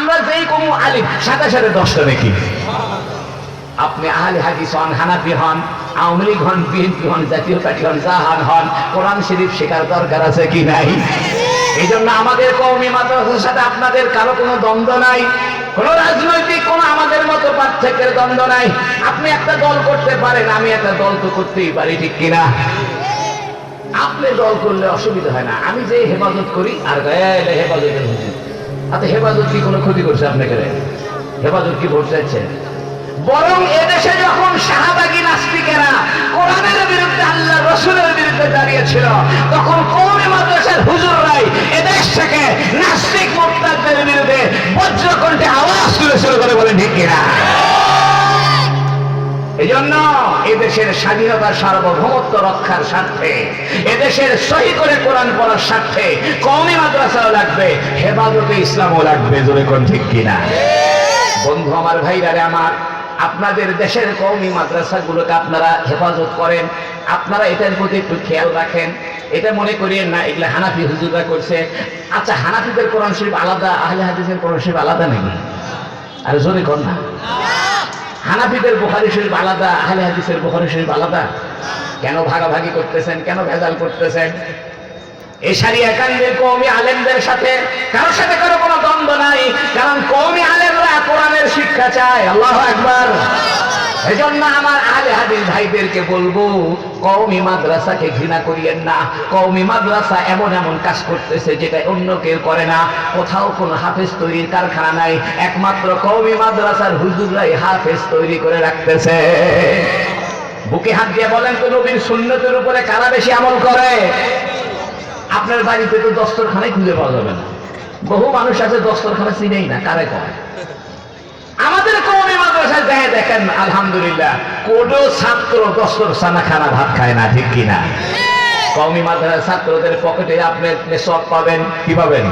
আমরা যেই কমু আলিম সাথে সাথে দশটা দেখি। আপনি আহলে হাদিস হন, হানাফি হন, আওয়ামী লীগ হন, বিএনপি হন, জাতীয় পার্টি হন জাহান হন কোরআন শরীফ শেখার দরকার আছে কি নাই? এই জন্য আমাদের কৌমি মাদ্রাসার সাথে আপনাদের কারও কোনো দ্বন্দ্ব নাই, কোন রাজনৈতিক, কোন আমাদের মতো পার্থক্যের দ্বন্দ্ব নাই। আপনি একটা দল করতে পারেন, আমি একটা দল তো করতেই পারি, ঠিক কিনা আপনি দল করলে অসুবিধা হয় না। আমি যে হেফাজত করি, আর হেফাজতের হুজুর। আচ্ছা হেফাজত কি কোনো ক্ষতি করছে আপনাকে হেফাজত কি ভোট চাইছে? বরং এদেশে যখন শাহবাগী নাস্তিকেরা কোরআনের বিরুদ্ধে আল্লাহ রসুলের বিরুদ্ধে দাঁড়িয়েছিল, তখন কোন মাদ্রাসার হুজুররাই এদেশ থেকে নাস্তিক মোক্তাদের বিরুদ্ধে বজ্রকণ্ঠে আওয়াজ তুলেছিল করে বলে কিনা? এজন্য এদেশের স্বাধীনতা সার্বভৌমত্ব রক্ষার স্বার্থে, এদেশের সহি করে কোরআন পড়ার স্বার্থে কওমি মাদ্রাসাও লাগবে, হেফাজতে ইসলামও লাগবে, জোরে কোন ঠিক কিনা? বন্ধু আমার ভাইরারে আমার, আপনাদের দেশের কওমি মাদ্রাসাগুলোকে আপনারা হেফাজত করেন, আপনারা এটার প্রতি একটু খেয়াল রাখেন। এটা মনে করিয়েন না, এগুলো হানাফি হুজুররা করছে। আচ্ছা হানাফিদের কোরআন শরীফ আলাদা, আহলে হাদিসের কোরআন শরীফ আলাদা নাকি? আর জোরে কর না? হানাফিদের বোখারি শরীফ আলাদা, আহলে হাদিসের বোখারি শরীফ আলাদা। কেন ভাগাভাগি করতেছেন? কেন ভেজাল করতেছেন? এই সারিয়া কান্দের কৌমি আলেমদের সাথে কারোর সাথে কারও কোনো দ্বন্দ্ব নাই, কারণ কৌমি আলেমরা কোরআনের শিক্ষা চায়। আল্লাহ একবার এজন্য আমার আলে হাদিস ভাইদেরকে বলব, কওমি মাদ্রাসাকে ঘৃণা করিয়েন না। কওমি মাদ্রাসা এমন এমন কাজ করতেছে যেটা অন্য কেউ করে না। কোথাও কোনো হাফেজ তৈরির কারখানা নাই। একমাত্র কওমি মাদ্রাসার হুজুররাই হাফেজ তৈরি করে রাখতেছে। বুকে হাত দিয়ে বলেন তো নবীর সুন্নতের উপরে কারা বেশি আমল করে? আপনার বাড়িতে তো দস্তরখানাই খুঁজে পাওয়া যাবে না। বহু মানুষ আছে দস্তরখানা চিনেই না, কারে কয়? আমাদের কৌমি মাদ্রাসায় দেখে দেখেন, আলহামদুলিল্লাহ কোন ছাত্র দস্তর সানা খানা ভাত খায় না, ঠিক কিনা? কৌমি মাদ্রাসার ছাত্রদের পকেটে আপনি সব পাবেন, কি পাবেন?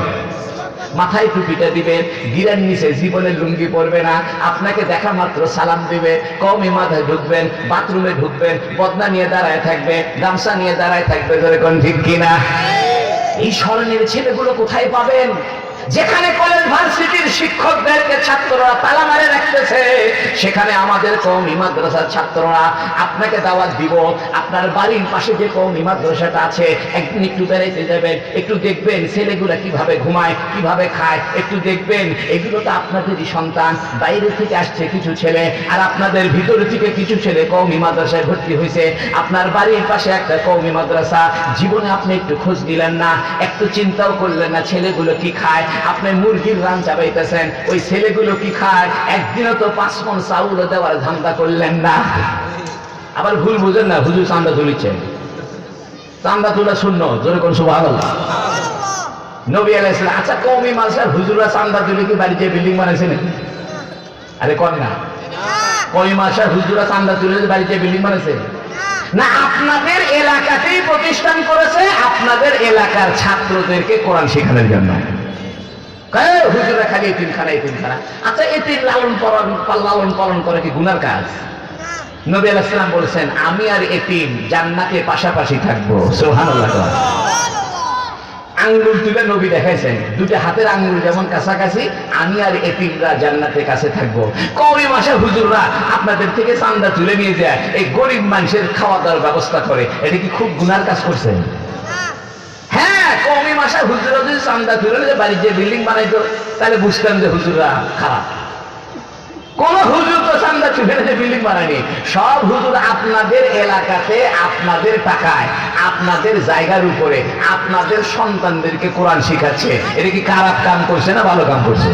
মাথায় টুপিটা দিবেন গিরার নিচে জীবনের লুঙ্গি পরবে না, আপনাকে দেখা মাত্র সালাম দিবে কমই মাথায় ঢুকবেন, বাথরুমে ঢুকবেন, বদনা নিয়ে দাঁড়ায় থাকবে, গামছা নিয়ে দাঁড়ায় থাকবে, ধরে কোন ঠিক কিনা? এই স্মরণের ছেলেগুলো কোথায় পাবেন? যেখানে কলেজ ভার্সিটির শিক্ষকদেরকে ছাত্ররা তালা মারে রাখতেছে, সেখানে আমাদের কৌমি মাদ্রাসার ছাত্ররা আপনাকে দাওয়াত দিব, আপনার বাড়ির পাশে যে কৌমি মাদ্রাসাটা আছে, একদিন একটু বেড়াইতে যাবেন, একটু দেখবেন ছেলেগুলা কীভাবে ঘুমায়, কীভাবে খায়, একটু দেখবেন, এগুলো তো আপনাদেরই সন্তান, বাইরে থেকে আসছে কিছু ছেলে, আর আপনাদের ভিতর থেকে কিছু ছেলে কৌমি মাদ্রাসায় ভর্তি হয়েছে আপনার বাড়ির পাশে একটা কৌমি মাদ্রাসা, জীবনে আপনি একটু খোঁজ দিলেন না, একটু চিন্তাও করলেন না ছেলেগুলো কি খায় আপনি মুরগির রান চাবাইতেছেন ওই ছেলেগুলো কি খায়? একদিনও তো পাঁচ মন চাউল দেওয়ার ধান্দা করলেন না। আবার ভুল বুঝেন না, হুজুর চান্দা তুলিচ্ছেন চান্দা তোলা শূন্য, জোরে কোন সুবাহ নবী আচ্ছা হুজুরা চান্দা তুলে কি বাড়িতে বিল্ডিং বানাইছে আরে না। হুজুরা চান্দা তুলে বাড়িতে বিল্ডিং বানাইছে? না, আপনাদের এলাকাতেই প্রতিষ্ঠান করেছে, আপনাদের এলাকার ছাত্রদেরকে কোরআন শেখানোর জন্য। আচ্ছা করে আমি আর এতিম জান্নাতে পাশাপাশি থাকব। সোহানুল্লাহ আঙ্গুল তুলে নবী দেখাইছেন দুটো হাতের আঙ্গুল যেমন কাছাকাছি, আমি আর এতিমরা জান্নাতের কাছে থাকব। কবি মাসে হুজুররা, আপনাদের থেকে চান্দা তুলে নিয়ে যায়, এই গরিব মানুষের খাওয়া দাওয়ার ব্যবস্থা করে। এটা কি খুব গুনার কাজ করছেন কমি হুজুরা যদি চান্দা তুলে নিয়ে বাড়ির যে বিল্ডিং বানাইতো, তাহলে বুঝতাম যে হুজুররা খারাপ। কোন হুজুর তো চান্দা তুলে নিয়ে বিল্ডিং বানায়নি। সব হুজুর আপনাদের এলাকাতে, আপনাদের টাকায়, আপনাদের জায়গার উপরে, আপনাদের সন্তানদেরকে কোরআন শিখাচ্ছে। এটা কি খারাপ কাম করছে না ভালো কাম করছে?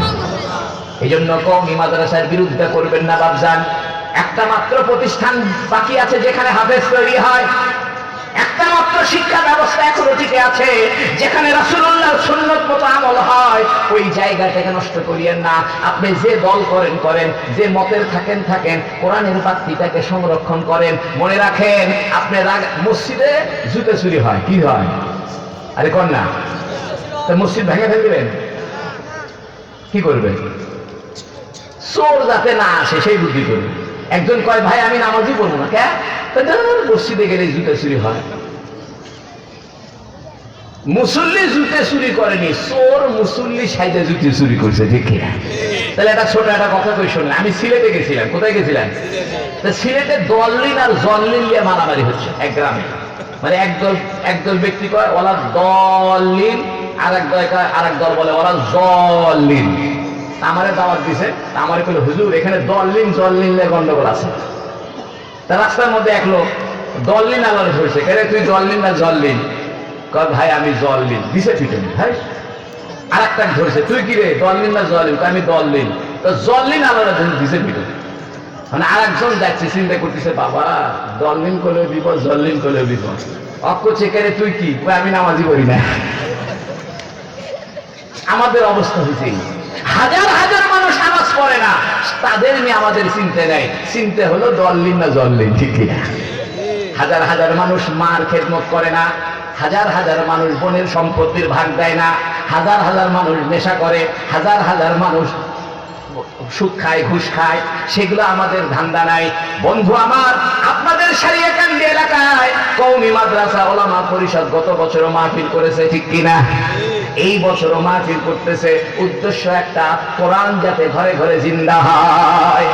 এই জন্য কমি মাদ্রাসার বিরুদ্ধে করবেন না বাবজান একটা মাত্র প্রতিষ্ঠান বাকি আছে যেখানে হাফেজ তৈরি হয়। একটা মাত্র শিক্ষা ব্যবস্থা এখনও টিকে আছে, যেখানে রাসূলুল্লাহ সুন্নত মতো আমল হয়, ওই জায়গাটাকে নষ্ট করিয়েন না। আপনি যে দল করেন করেন, যে মতের থাকেন থাকেন, কোরআনের বাক্তিটাকে সংরক্ষণ করেন। মনে রাখেন, আপনি মসজিদে জুতে চুরি হয়, কি হয়? আরে কর না। তা মসজিদ ভেঙে ফেলবেন কি করবেন চোর যাতে না আসে, সেই বুদ্ধি করবে। একজন কয়, ভাই, আমি নামাজই পড়ব না কে মসজিদে গেলে জুতা চুরি হয়। মুসল্লি জুতে চুরি করেনি, চোর মুসল্লি সাইডে জুতে চুরি করছে, ঠিক কিনা? তাহলে একটা ছোট একটা কথা কই শুনলেন আমি সিলেটে গেছিলাম, কোথায় গেছিলাম? সিলেটে দলিন আর জল্লিন নিয়ে মারামারি হচ্ছে, এক গ্রামে। মানে একদল একদল ব্যক্তি কয়, ওরা দলিন আর এক দল আর এক দল বলে ওরা জল্লিন। আমারে দাওয়াত দিছে আমারে কইলো, হুজুর, এখানে জল্লিন নিয়ে গন্ডগোল আছে। তা রাস্তার মধ্যে এক লোক দলিন আলাদা ধরছে কেন তুই দলিন না জল্লিন? কয়, ভাই, আমি জল্লিন। দিছে পিটনি, ভাই। আর একটা ধরছে, তুই কি রে দলিন না কয়, আমি দলিন তো জল্লিন আলাদা দিছে পিটনি। মানে আর একজন যাচ্ছে, চিন্তা করতেছে, বাবা দলিন করলে বিপদ, জল্লিন করলে বিপদ। অক্ষ চেকারে তুই কি? আমি নামাজি করি না। আমাদের অবস্থা হয়েছে। হাজার হাজার মানুষ নামাজ পড়ে না। তাদের নিয়ে আমাদের চিনতে নেই চিনতে হলো দল্লিন না জল্লিন ঠিক কিনা হাজার হাজার মানুষ মার খেদমত করে না। হাজার হাজার মানুষ বোনের সম্পত্তির ভাগ দেয় না। হাজার হাজার মানুষ নেশা করে। হাজার হাজার মানুষ সুখ খায়, ঘুষ খায়। সেগুলো আমাদের ধান্দা নাই। বন্ধু আমার, আপনাদের সারিয়াকান্দি এলাকায় কৌমি মাদ্রাসা, ওলামা পরিষদ গত বছরও মাহফিল করেছে, ঠিক কিনা এই বছরও মাহফিল করতেছে। উদ্দেশ্য একটা, কোরআন যাতে ঘরে ঘরে জিন্দা হয়।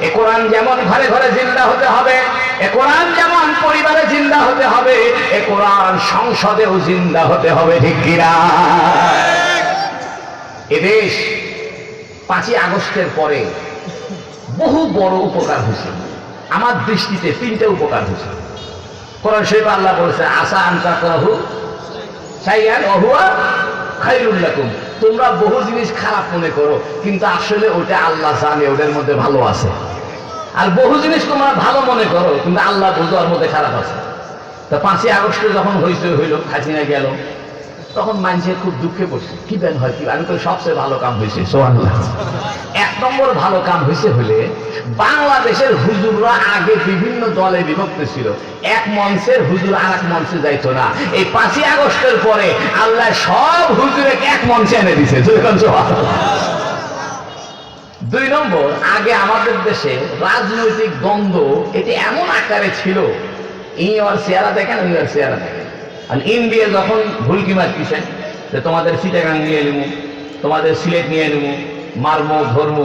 এ কোরআন যেমন ঘরে ঘরে জিন্দা হতে হবে, এ কোরআন যেমন পরিবারে জিন্দা হতে হবে, এ কোরআন সংসদেও জিন্দা হতে হবে, ঠিক কিনা? এদেশ পাঁচই আগস্টের পরে বহু বড় উপকার হয়েছে। আমার দৃষ্টিতে তিনটে উপকার হয়েছে। কোরআন শরীফ আল্লাহ বলেছে আশা আনতা করাহু সাইয়ান অহুয়া খাইরুল্লাকুম তোমরা বহু জিনিস খারাপ মনে করো, কিন্তু আসলে ওটা আল্লাহ জানে, ওদের মধ্যে ভালো আছে। আর বহু জিনিস তোমরা ভালো মনে করো, কিন্তু আল্লাহ বুঝো ওর মধ্যে খারাপ আছে। তা পাঁচই আগস্টে যখন হইতে হইল খাসিনা গেল তখন মানুষে খুব দুঃখে পড়ছে। কি বেন হয় কি? আমি তো সবচেয়ে ভালো কাম হয়েছে। সোহানুল্লাহ এক নম্বর ভালো কাম হয়েছে হলে বাংলাদেশের হুজুররা আগে বিভিন্ন দলে বিভক্ত ছিল। এক মঞ্চের হুজুর আর এক মঞ্চে যাইতো না। এই পাঁচই আগস্টের পরে আল্লাহ সব হুজুরে এক মঞ্চে এনে দিছে। দুই নম্বর, আগে আমাদের দেশে রাজনৈতিক দ্বন্দ্ব এটি এমন আকারে ছিল। ই আর চেহারা দেখেন ওই আর চেহারা দেখেন। আর ইন্ডিয়া যখন ভুলকি মারতেছেন যে তোমাদের সিটাগাং নিয়ে নেব, তোমাদের সিলেট নিয়ে নেব মারমো ধর্ম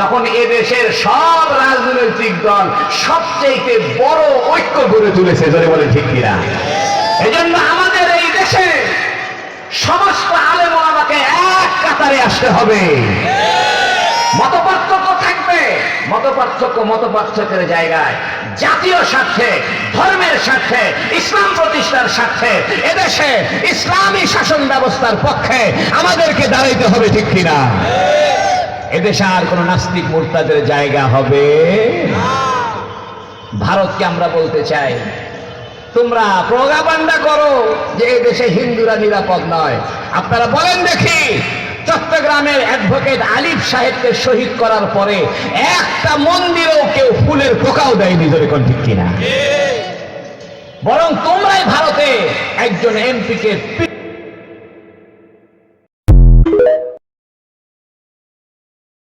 তখন এ দেশের সব রাজনৈতিক দল সবচেয়ে বড় ঐক্য গড়ে তুলেছে ধরে বলে ঠিক কিনা? এই জন্য আমাদের এই দেশে সমস্ত আলেম আমাকে এক কাতারে আসতে হবে। মত মত পার্থক্য মত পার্থক্যের জায়গায়। জাতীয় স্বার্থে, ধর্মের স্বার্থে, ইসলাম প্রতিষ্ঠার স্বার্থে, এদেশে ইসলামী শাসন ব্যবস্থার পক্ষে আমাদেরকে দাঁড়াইতে হবে ঠিক কিনা? এদেশে আর কোন নাস্তিক মোর্তাদের জায়গা হবে? ভারতকে আমরা বলতে চাই, তোমরা প্রোগাবান্ডা করো যে এই দেশে হিন্দুরা নিরাপদ নয়। আপনারা বলেন দেখি চট্টগ্রামের অ্যাডভোকেট আলিফ সাহেবকে শহীদ করার পরে একটা মন্দিরেও কেউ ফুলের পোকাও দেয়নি যদি কোন ঠিক কিনা? বরং তোমরাই ভারতে একজন এমপিকে